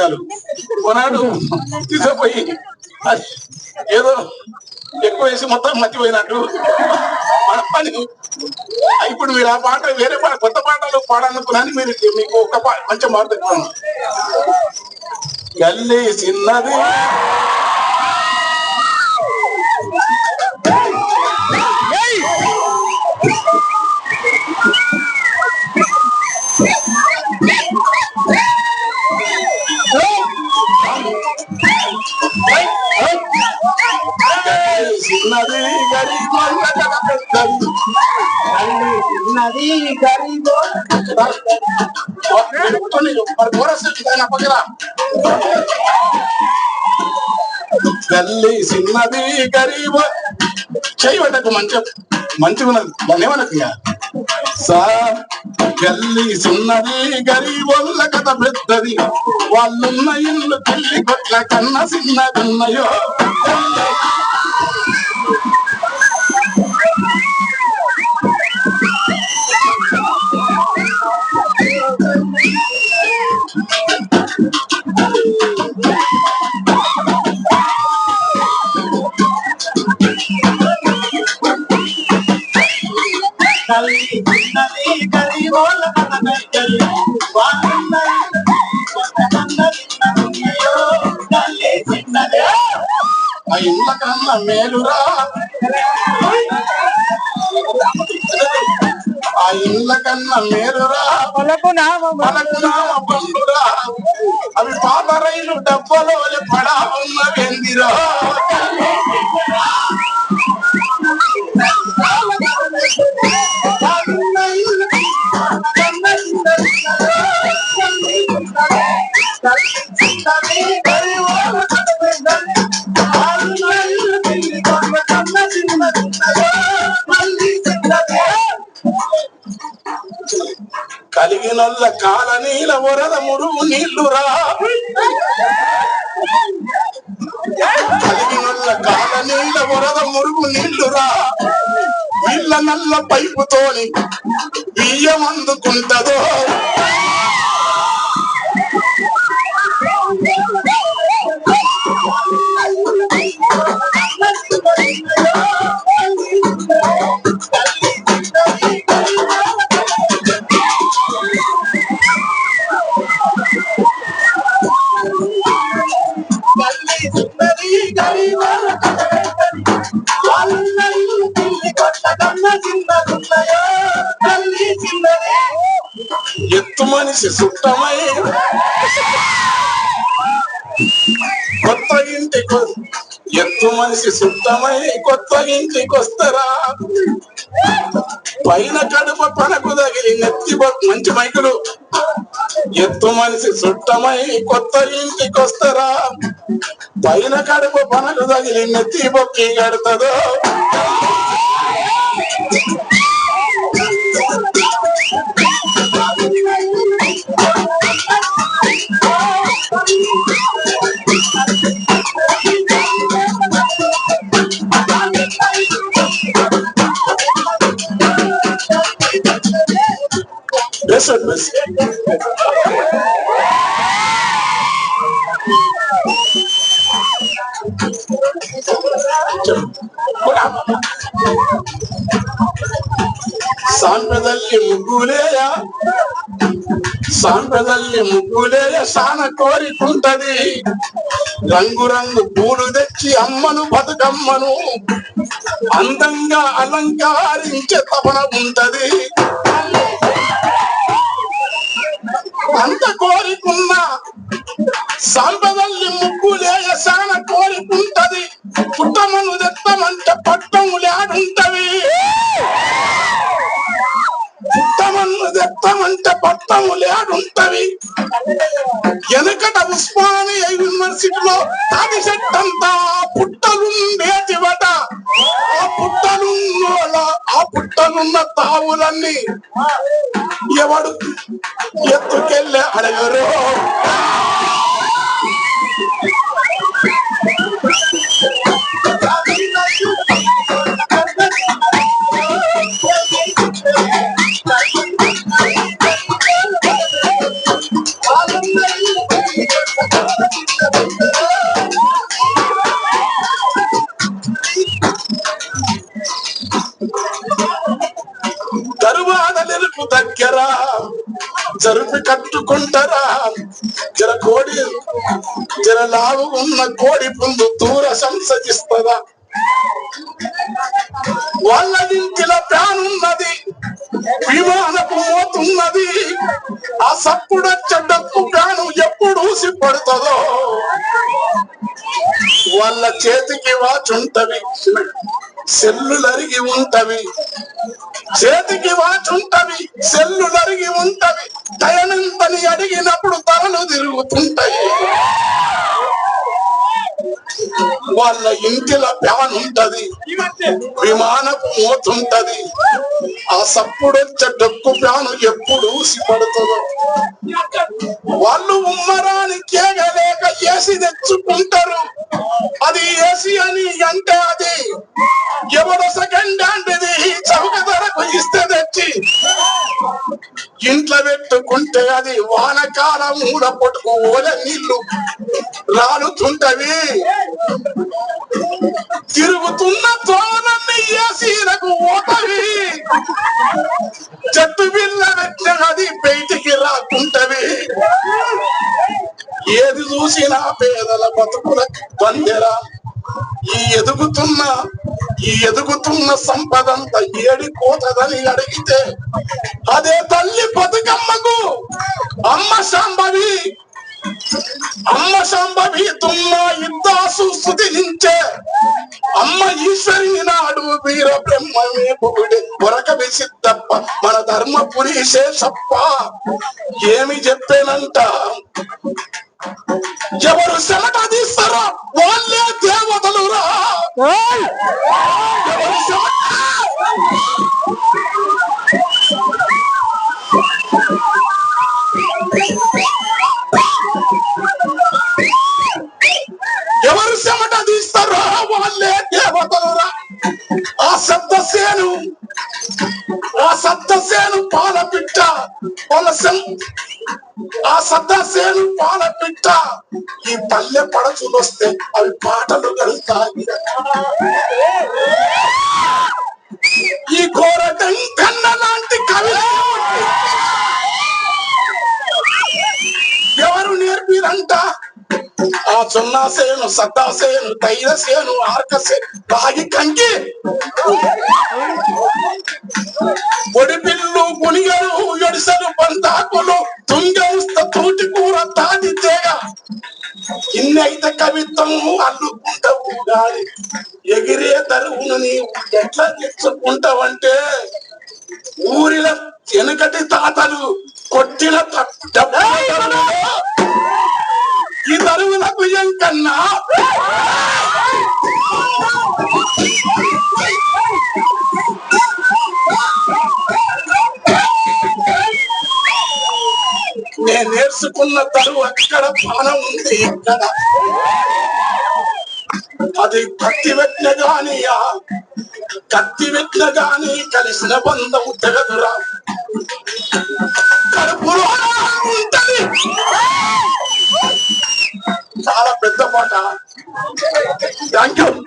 పద్యాలు కొనాడు తీసుకుపోయి ఏదో ఎక్కువ వేసి మొత్తం మర్చిపోయినట్టు. మన పని. ఇప్పుడు మీరు ఆ పాట వేరే పాట కొత్త పాటలు పాడాలనుకున్నాను మీరు మీకు ఒక మంచి మాట చెప్తాను గల్లీ చిన్నది. కోరస్ ఆయన పక్కన గల్లీ చిన్నది గరీబ్ చేయబడ్డకు మంచి. మంచిగా ఉన్నది దాన్ని ఏమనకు సార్ గల్లీ చిన్నది గరీబోళ్ళ కథ పెద్దది. వాళ్ళున్న ఇల్లు పెళ్ళి కొట్ల కన్నా చిన్నది ఇళ్ళ కన్నా మేలురా ఆ ఇళ్ళ కన్నా మేలురా పలకు నామము. మనకు నామ పండురా అవి పాత రైలు డబ్బలో పడా ఉన్నవేందిరా కలిగి నల్ల కాల నీల వరద మురుగు నీళ్ళురా. కలిగినొల్ల కాల నీల వరద మురుగు నీళ్ళురా. ఇళ్ళ నల్ల పైపుతోని బియ్యం అందుకుంటదో. మనిషి సుట్టమై కొత్త ఇంటికి ఎత్తు మనిషి సుట్టమై కొత్త ఇంటికి వస్తారా పైన కడుపు పనకు తగిలి నెత్తి మంచి మైకులు. ఎత్తు మనిషి సుట్టమై కొత్త ఇంటికి వస్తారా పైన కడుపు పనకు తగిలి నెత్తి బొక్కి కడతదో? Yes, sir, miss. ಸಾಂಪ್ರದಲ್ಲಿ ಮುಗ್ಗುಲೇಯ సాంప్రదాయ ముగ్గులేయ సాన కోరికుంటది రంగు రంగు పూలు తెచ్చి అమ్మను బతుకమ్మను అందంగా అలంకరించే తపన ఉంటది పట్టము ఉంటది. ఎనకట ఉస్మానియా యూనివర్సిటీలో తాటి చెట్టంతా పుట్టలుండేటివట ఆ పుట్టలున్న ఆ పుట్టలున్న తావులన్నీ ఎవడు ఎత్తుకెళ్ళి అడగరు. ఉంటారా? జర కోడి జర లావు ఉన్న కోడి పుందు దూర సంసజిస్తుందా వాళ్ళ ఇంటిలో ఫ్యాన్ విమానపు మోతున్నది ఆ సప్పుడు చెడ్డప్పు ప్రాణం ఎప్పుడు సిప్పడుతుందో వాళ్ళ చేతికి వాచ్ ఉంటవి సెల్లులరిగి ఉంటవి చేతికి వాచ్ ఉంటవి సెల్లులరిగి ఉంటవి దయనందని అడిగినప్పుడు తలలు తిరుగుతుంటాయి. వాళ్ళ ఇంటిలో ఫ్యాన్ ఉంటది. విమానపు మోతుంటది ఆ సప్పుడొచ్చే డొక్కు ప్యాను ఎప్పుడు ఊసిపడుతుందో వాళ్ళు ఉమ్మరాని కేగలేక ఏసి తెచ్చుకుంటారు. అది ఏసి అని అంటే అది. ఎవడో సెకండ్ హ్యాండ్ ఇది. చౌక ధరకు ఇస్తే తెచ్చి ఇంట్లో పెట్టుకుంటే అది వానకాలం మూడ పొట్టుకు ఓల నీళ్ళు రాలుతుంటవి. తిరుగుతున్న తోనన్ని ఏసీలకు ఓటవి. చెట్టు బిల్ల పెట్టిన అది బయటికి రాకుంటవి. ఏది చూసినా పేదల బతుకుల బందెరా ఈ ఎదుగుతున్న ఈ ఎదుగుతున్న సంపదంతా ఏడి కోతదని అడిగితే అదే తల్లి బతుకమ్మకు అమ్మ శాంభవి అమ్మ శాంభవి తుమ్మ ఇద్దాసు స్థుతించే అమ్మ ఈశ్వరిని నాడు వీర బ్రహ్మమే పొగిడి పొరక విసిద్దప్ప మన ధర్మపురి శేషప్ప. ఏమి చెప్పేనంట? ఎవరు శమట తీస్తారో వాళ్ళే ఎవరు చెమట ఎవరు చెమట తీస్తారో వాళ్ళే దేవతలురా. ఆ సప్తసేను ఆ సప్తసేను పాల పిట్ట వాళ్ళ ఆ సప్తసేను పాల పిట్ట ఈ పల్లె పడచులు వస్తే అవి పాటలు కలుగుతాయి ఈ కోరటం కన్న లాంటి కవి. ఎవరు నేర్పిరంట? ఆ చున్నాసేను సేను తయ్యసేను ఆర్కసే తాగి సేను ఆర్క సేను రాగి కంకి. పొడిపిల్లు గునిగలు ఎడిసలు పంతాకులు తుంగౌస్త తూటి కూర తాటి ఇన్ని అయితే కవిత్వము అల్లుకుంటావు గాలి ఎగిరే తరువును నీవు ఎట్లా తెచ్చుకుంటావంటే ఊరిలో వెనకటి తాతలు కొట్టిన ఈ తరువుల. ఈ తరువులకు ఎంకన్నా? నేర్చుకున్న తరువు ఎక్కడ భవనం ఉంది? ఎక్కడ? అది కత్తి పెట్టిన గానియా? కత్తి పెట్టిన గాని కలిసిన బంధం తెగదురా. ఉంటది. చాలా పెద్ద పాట. Thank you